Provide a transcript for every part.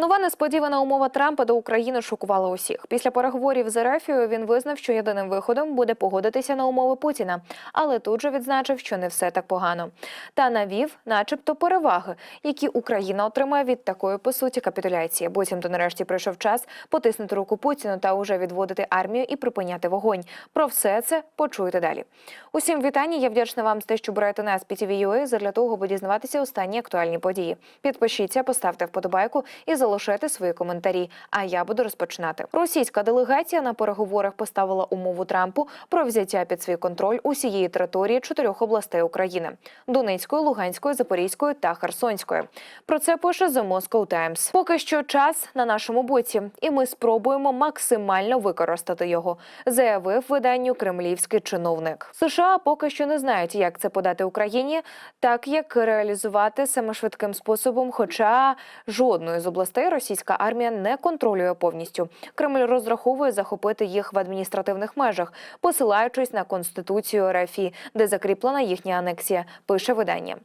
Нова несподівана умова Трампа до України шокувала усіх. Після переговорів з Ерефією він визнав, що єдиним виходом буде погодитися на умови Путіна, але тут же відзначив, що не все так погано. Та навів, начебто, переваги, які Україна отримає від такої по суті капітуляції. Буцімто нарешті прийшов час потиснути руку Путіну та уже відводити армію і припиняти вогонь. Про все це почуєте далі. Усім вітання. Я вдячна вам за те, що берете нас під TVUA задля того, аби дізнаватися останні актуальні події. Підпишіться, поставте вподобайку і залишайте свої коментарі. А я буду розпочинати. Російська делегація на переговорах поставила умову Трампу про взяття під свій контроль усієї території чотирьох областей України: Донецької, Луганської, Запорізької та Херсонської. Про це пише The Moscow Times. Поки що час на нашому боці, і ми спробуємо максимально використати його, заявив виданню кремлівський чиновник. США поки що не знають, як це подати Україні, так як реалізувати саме швидким способом. Хоча жодної з областей російська армія не контролює повністю. Кремль розраховує захопити їх в адміністративних межах, посилаючись на конституцію РФІ, де закріплена їхня анексія. Пише видання.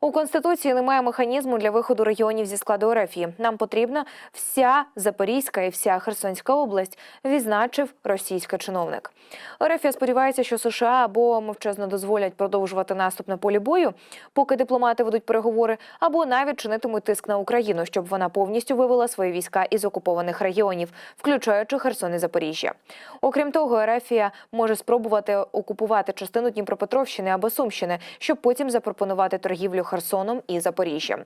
У конституції немає механізму для виходу регіонів зі складу РФ. Нам потрібна вся Запорізька і вся Херсонська область, відзначив російський чиновник. РФ сподівається, що США або мовчазно дозволять продовжувати наступ на полі бою, поки дипломати ведуть переговори, або навіть чинитимуть тиск на Україну, щоб вона повністю вивела свої війська із окупованих регіонів, включаючи Херсон і Запоріжжя. Окрім того, Ерефія може спробувати окупувати частину Дніпропетровщини або Сумщини, щоб потім запропонувати торгівлю Херсоном і Запоріжжям.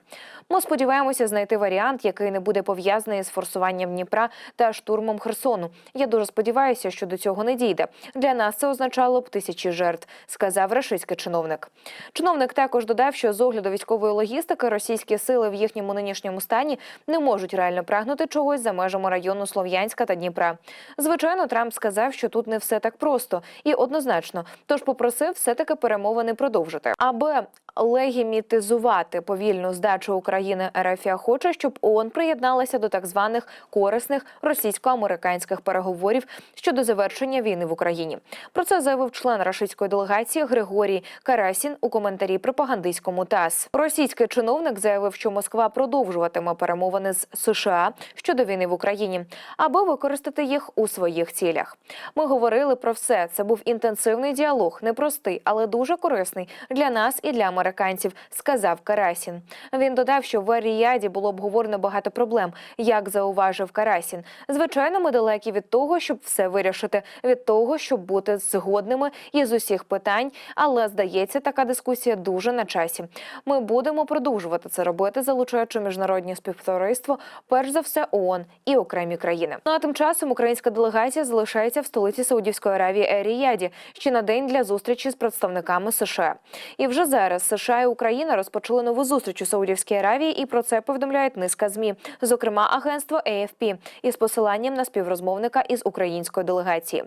Ми сподіваємося знайти варіант, який не буде пов'язаний з форсуванням Дніпра та штурмом Херсону. Я дуже сподіваюся, що до цього не дійде. Для нас це означало б тисячі жертв, сказав рашистський чиновник. Чиновник також додав, що з огляду військової логістики російські сили в їхньому нинішньому стані не можуть реально прагнути чогось за межами району Слов'янська та Дніпра. Звичайно, Трамп сказав, що тут не все так просто і однозначно, тож попросив все-таки перемовини продовжити, аби легімітизувати повільну здачу України Ерефія хоче, щоб ООН приєдналася до так званих корисних російсько-американських переговорів щодо завершення війни в Україні. Про це заявив член рашистської делегації Григорій Карасін у коментарі пропагандистському ТАСС. Російський чиновник заявив, що Москва продовжуватиме перемовини з США щодо війни в Україні, аби використати їх у своїх цілях. Ми говорили про все. Це був інтенсивний діалог, непростий, але дуже корисний для нас і для американців, сказав Карасін. Він додав, що в Ріяді було обговорено багато проблем, як зауважив Карасін. Звичайно, ми далекі від того, щоб все вирішити, від того, щоб бути згодними із усіх питань. Але здається, така дискусія дуже на часі. Ми будемо продовжувати це робити, залучаючи міжнародні співтовариство, перш за все ООН і окремі країни. Ну а тим часом українська делегація залишається в столиці Саудівської Аравії Ер-Ріяді ще на день для зустрічі з представниками США. І вже зараз США і Україна розпочали нову зустріч у Саудівській Аравії, і про це повідомляють низка змі, зокрема агентство AFP, із посиланням на співрозмовника із української делегації.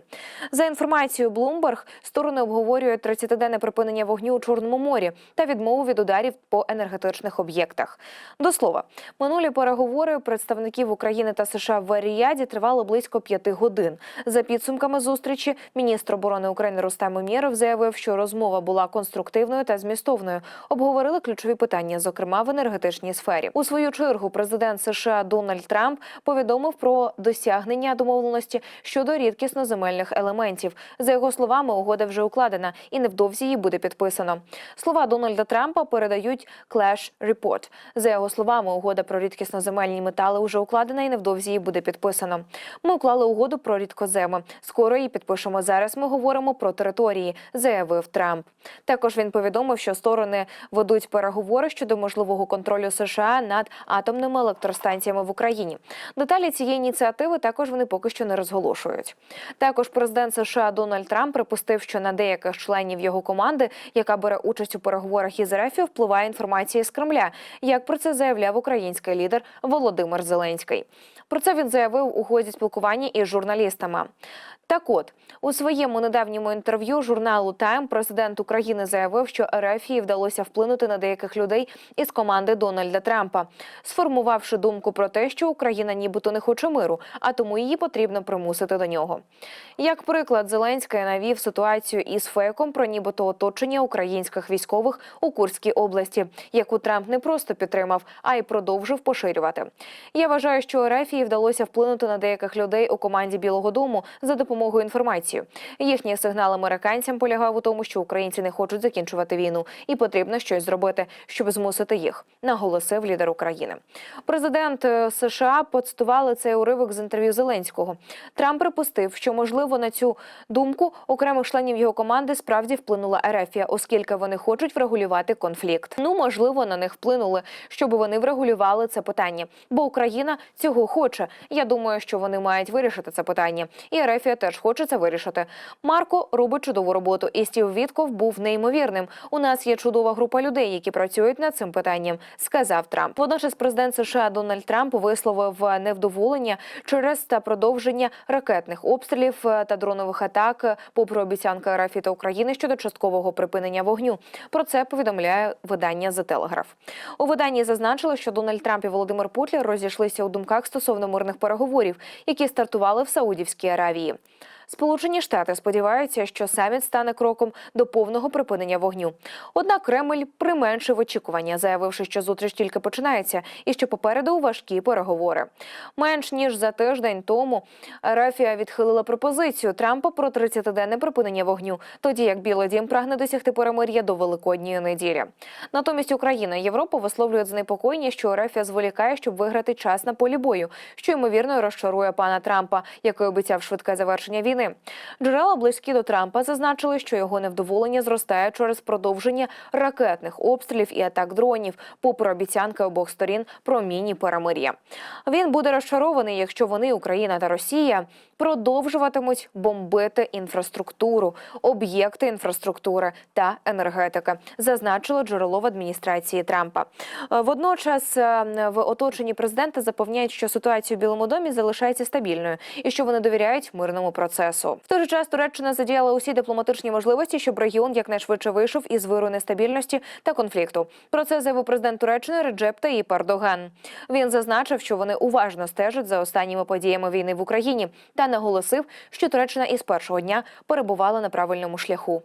За інформацією Bloomberg, сторони обговорюють 30-денне припинення вогню у Чорному морі та відмову від ударів по енергетичних об'єктах. До слова, минулі переговори представників України та США в Ріяді тривали близько п'яти годин. За підсумками зустрічі, міністр оборони України Рустем Умєров заявив, що розмова була конструктивною та змістовною. Обговорили ключові питання, зокрема в енергетичній сфері. У свою чергу президент США Дональд Трамп повідомив про досягнення домовленості щодо рідкісно-земельних елементів. За його словами, угода вже укладена і невдовзі її буде підписано. Слова Дональда Трампа передають Clash Report. За його словами, угода про рідкісно-земельні метали вже укладена і невдовзі її буде підписано. Ми уклали угоду про рідкоземи. Скоро її підпишемо. Зараз ми говоримо про території, заявив Трамп. Також він повідомив, що сторони ведуть переговори щодо можливого контролю США над атомними електростанціями в Україні. Деталі цієї ініціативи також вони поки що не розголошують. Також президент США Дональд Трамп припустив, що на деяких членів його команди, яка бере участь у переговорах із РФ, впливає інформація з Кремля, як про це заявляв український лідер Володимир Зеленський. Про це він заявив у ході спілкування із журналістами. Так от у своєму недавньому інтерв'ю журналу Тайм президент України заявив, що РФ вдалося вдалося вплинути на деяких людей із команди Дональда Трампа, сформувавши думку про те, що Україна нібито не хоче миру, а тому її потрібно примусити до нього. Як приклад, Зеленський навів ситуацію із фейком про нібито оточення українських військових у Курській області, яку Трамп не просто підтримав, а й продовжив поширювати. Я вважаю, що Рефії вдалося вплинути на деяких людей у команді Білого Дому за допомогою інформації. Їхній сигнал американцям полягав у тому, що українці не хочуть закінчувати війну, і потрібно щось зробити, щоб змусити їх, наголосив лідер України. Президент е, США поцитували цей уривок з інтерв'ю Зеленського. Трамп припустив, що можливо на цю думку окремих членів його команди справді вплинула Ерефія, оскільки вони хочуть врегулювати конфлікт. Ну можливо, на них вплинули, щоб вони врегулювали це питання. Бо Україна цього хоче. Я думаю, що вони мають вирішити це питання. І Ерефія теж хоче це вирішити. Марко робить чудову роботу, і Стів Вітков був неймовірним. У нас є чудова група людей, які працюють над цим питанням, сказав Трамп. Водночас президент США Дональд Трамп висловив невдоволення через та продовження ракетних обстрілів е, та дронових атак, е, попри обіцянки РФ та України щодо часткового припинення вогню. Про це повідомляє видання The Telegraph. У виданні зазначили, що Дональд Трамп і Володимир Путін розійшлися у думках стосовно мирних переговорів, які стартували в Саудівській Аравії. Сполучені Штати сподіваються, що саміт стане кроком до повного припинення вогню. Однак Кремль применшив очікування, заявивши, що зустріч тільки починається і що попереду важкі переговори. Менш ніж за тиждень тому Рафія відхилила пропозицію Трампа про 30-денне припинення вогню, тоді як Білий Дім прагне досягти перемир'я до Великодньої неділі. Натомість Україна і Європа висловлюють занепокоєння, що Рафія зволікає, щоб виграти час на полі бою, що ймовірно розчарує пана Трампа, який обіцяв швидке завершення війни. Джерела близькі до Трампа зазначили, що його невдоволення зростає через продовження ракетних обстрілів і атак дронів, попри обіцянки обох сторін про міні-перемир'я. Він буде розчарований, якщо вони, Україна та Росія, продовжуватимуть бомбити інфраструктуру, об'єкти інфраструктури та енергетики, зазначило джерело в адміністрації Трампа. Е, Водночас е, в оточенні президента запевняють, що ситуація у Білому домі залишається стабільною і що вони довіряють мирному процесу. В той же час Туреччина задіяла усі дипломатичні можливості, щоб регіон якнайшвидше вийшов із виру нестабільності та конфлікту. Про це заявив президент Туреччини Реджеп Таїп Ердоган. Він зазначив, що вони уважно стежать за останніми подіями війни в Україні та наголосив, що Туреччина із першого дня перебувала на правильному шляху.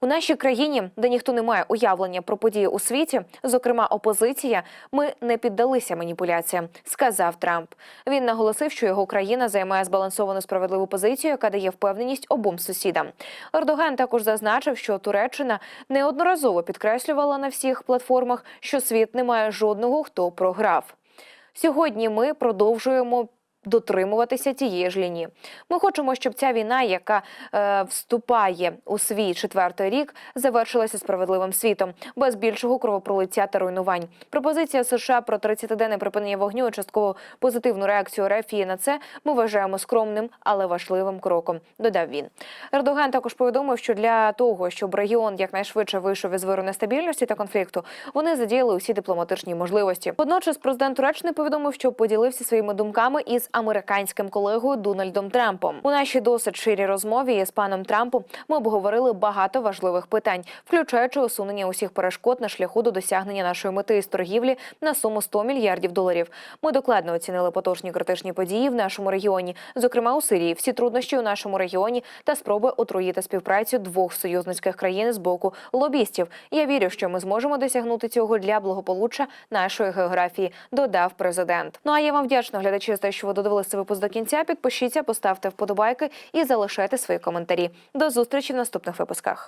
У нашій країні, де ніхто не має уявлення про події у світі, зокрема опозиція, ми не піддалися маніпуляціям, сказав Трамп. Він наголосив, що його країна займає збалансовану справедливу позицію, яка дає впевненість обом сусідам. Ердоган також зазначив, що Туреччина неодноразово підкреслювала на всіх платформах, що світ не має жодного, хто програв. Сьогодні ми продовжуємо. Дотримуватися тієї ж лінії. Ми хочемо, щоб ця війна, яка е, вступає у свій четвертий рік, завершилася справедливим світом, без більшого кровопролиття та руйнувань. Пропозиція США про 30-денне припинення вогню і частково позитивну реакцію Рефії на це ми вважаємо скромним, але важливим кроком. Додав він. Ердоган також повідомив, що для того, щоб регіон якнайшвидше вийшов із виру нестабільності та конфлікту, вони задіяли усі дипломатичні можливості. Водночас, президент Туреччини повідомив, що поділився своїми думками із американським колегою Дональдом Трампом. У нашій досить ширій розмові із паном Трампом ми обговорили багато важливих питань, включаючи усунення усіх перешкод на шляху до досягнення нашої мети із торгівлі на суму 100 мільярдів доларів. Ми докладно оцінили поточні критичні події в нашому регіоні, зокрема у Сирії, всі труднощі у нашому регіоні та спроби отруїти співпрацю двох союзницьких країн з боку лобістів. Я вірю, що ми зможемо досягнути цього для благополуччя нашої географії. Додав президент. Ну а я вам вдячна глядачі за те, що ви додивилися випуск до кінця. Підпишіться, поставте вподобайки і залишайте свої коментарі. До зустрічі в наступних випусках.